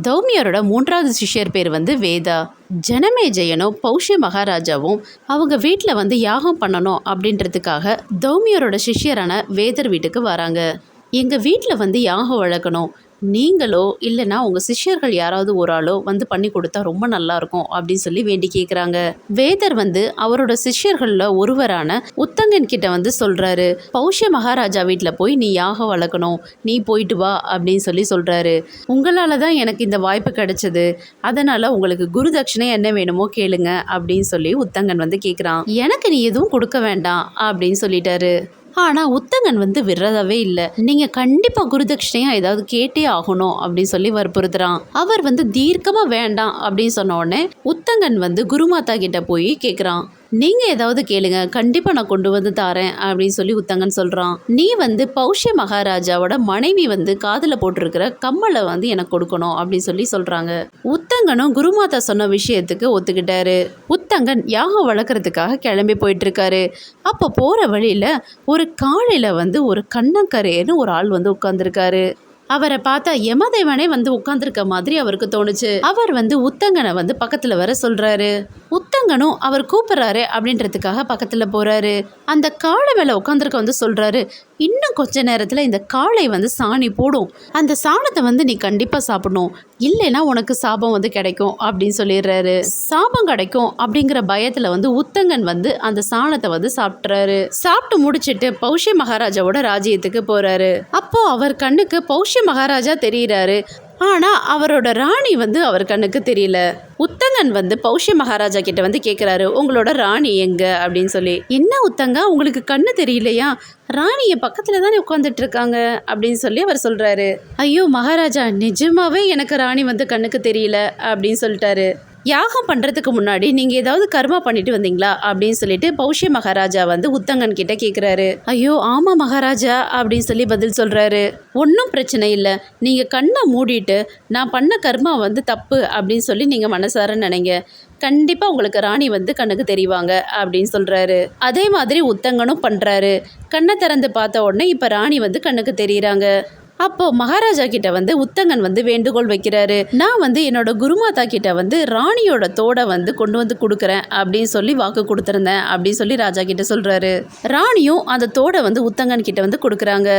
தௌமியரோட மூன்றாவது சிஷ்யர் பேர் வந்து வேதா. ஜனமேஜயனும் பௌஷ்ய மகாராஜாவும் அவங்க வீட்டில் வந்து யாகம் பண்ணணும் அப்படின்றதுக்காக தௌமியரோட சிஷ்யரான வேதர் வீட்டுக்கு வராங்க. எங்கள் வீட்டில் வந்து யாகம் வளர்க்கணும் நீங்களோ இல்லைன்னா உங்கள் சிஷ்யர்கள் யாராவது ஒரு ஆளோ வந்து பண்ணி கொடுத்தா ரொம்ப நல்லாயிருக்கும் அப்படின்னு சொல்லி வேண்டி கேட்குறாங்க வேதர் வந்து அவரோட சிஷ்யர்களில் ஒருவரான உத்தங்கன் கிட்ட வந்து சொல்கிறாரு பௌஷ்ய மகாராஜா வீட்டில் போய் நீ யாகம் வளர்க்கணும் நீ போயிட்டு வா அப்படின்னு சொல்லி சொல்கிறாரு உங்களால் தான் எனக்கு இந்த வாய்ப்பு கிடைச்சது. அதனால் உங்களுக்கு குரு தட்சிணை என்ன வேணுமோ கேளுங்க அப்படின்னு சொல்லி உத்தங்கன் வந்து கேட்குறான் எனக்கு நீ எதுவும் கொடுக்க வேண்டாம் அப்படின்னு சொல்லிட்டாரு. ஆனால் உத்தங்கன் வந்து விடுறதாவே இல்லை. நீங்கள் கண்டிப்பாக குருதட்சிணையாக ஏதாவது கேட்டே ஆகணும் அப்படின்னு சொல்லி வற்புறுத்துறான். அவர் வந்து தீர்க்கமாக வேண்டாம் அப்படின்னு சொன்ன உடனே உத்தங்கன் வந்து குருமாதா கிட்ட போய் கேட்குறான் நீங்கள் ஏதாவது கேளுங்க கண்டிப்பாக நான் கொண்டு வந்து தாரேன் அப்படின்னு சொல்லி உத்தங்கன் சொல்கிறான் நீ வந்து பௌஷ்ய மகாராஜாவோட மனைவி வந்து காதில் போட்டிருக்கிற கம்மலை வந்து எனக்கு கொடுக்கணும் அப்படின்னு சொல்லி சொல்கிறாங்க உத்தங்கனும் குருமாதா சொன்ன விஷயத்துக்கு ஒத்துக்கிட்டாரு. உத்தங்கன் யாகம் வளர்க்குறதுக்காக கிளம்பி போயிட்டு இருக்காரு அப்போ போகிற வழியில் ஒரு காலையில் வந்து ஒரு கண்ணங்கரேன்னு ஒரு ஆள் வந்து உட்காந்துருக்காரு அவரை பார்த்தா யமதேவனே வந்து உட்காந்துருக்க மாதிரி அவருக்கு தோணுச்சு. அவர் வந்து உத்தங்கனை வந்து பக்கத்தில் வர சொல்றாரு. உத்தங்கனும் அவர் கூப்பிடுறாரு அப்படின்றதுக்காக பக்கத்தில் போறாரு. அந்த காளை மேலே உட்காந்துருக்க வந்து சொல்றாரு இன்னும் கொஞ்ச நேரத்தில் இந்த காளை வந்து சாணி போடும். அந்த சாணத்தை வந்து நீ கண்டிப்பாக சாப்பிடணும். இல்லைன்னா உனக்கு சாபம் வந்து கிடைக்கும் அப்படின்னு சொல்லிடுறாரு. சாபம் கிடைக்கும் அப்படிங்கிற பயத்தில் வந்து உத்தங்கன் வந்து அந்த சாணத்தை வந்து சாப்பிட்றாரு. சாப்பிட்டு முடிச்சிட்டு பௌஷி மகாராஜாவோட ராஜ்யத்துக்கு போறாரு. அப்போ அவர் கண்ணுக்கு பௌஷ்ய மகாராஜா தெரிகிறாரு ஆனா அவரோட ராணி வந்து அவர் கண்ணுக்கு தெரியல. உத்தங்கன் வந்து பௌஷ்ய மகாராஜா கிட்ட வந்து கேட்குறாரு உங்களோட ராணி எங்க? அப்படின்னு சொல்லி. என்ன உத்தங்கா? உங்களுக்கு கண்ணு தெரியலையா? ராணியை பக்கத்தில் பக்கத்துல தானே உட்காந்துட்டு இருக்காங்க அப்படின்னு சொல்லி அவர் சொல்றாரு. ஐயோ மகாராஜா நிஜமாவே எனக்கு ராணி வந்து கண்ணுக்கு தெரியல அப்படின்னு சொல்லிட்டாரு. யாகம் பண்ணுறதுக்கு முன்னாடி நீங்கள் ஏதாவது கர்மா பண்ணிட்டு வந்தீங்களா அப்படின்னு சொல்லிட்டு பௌஷ்ய மகாராஜா வந்து உத்தங்கன் கிட்ட கேட்குறாரு ஐயோ ஆமாம் மகாராஜா அப்படின்னு சொல்லி பதில் சொல்கிறாரு ஒன்றும் பிரச்சனை இல்லை. நீங்கள் கண்ணை மூடிட்டு நான் பண்ண கர்மா வந்து தப்பு அப்படின்னு சொல்லி நீங்கள் மனசார நினைங்க. கண்டிப்பாக உங்களுக்கு ராணி வந்து கண்ணுக்கு தெரிவாங்க அப்படின்னு சொல்கிறாரு அதே மாதிரி உத்தங்கனும் பண்ணுறாரு கண்ணை திறந்து பார்த்த உடனே இப்போ ராணி வந்து கண்ணுக்கு தெரியுறாங்க. அப்போ மகாராஜா கிட்ட வந்து உத்தங்கன் வந்து வேண்டுகோள் வைக்கிறாரு. நான் வந்து என்னோட குருமாதா கிட்ட வந்து ராணியோட தோடை வந்து கொண்டு வந்து கொடுக்குறேன் அப்படின்னு சொல்லி வாக்கு கொடுத்துருந்தேன் அப்படின்னு சொல்லி ராஜா கிட்ட சொல்றாரு. ராணியும் அந்த தோடை வந்து உத்தங்கன் கிட்ட வந்து கொடுக்குறாங்க.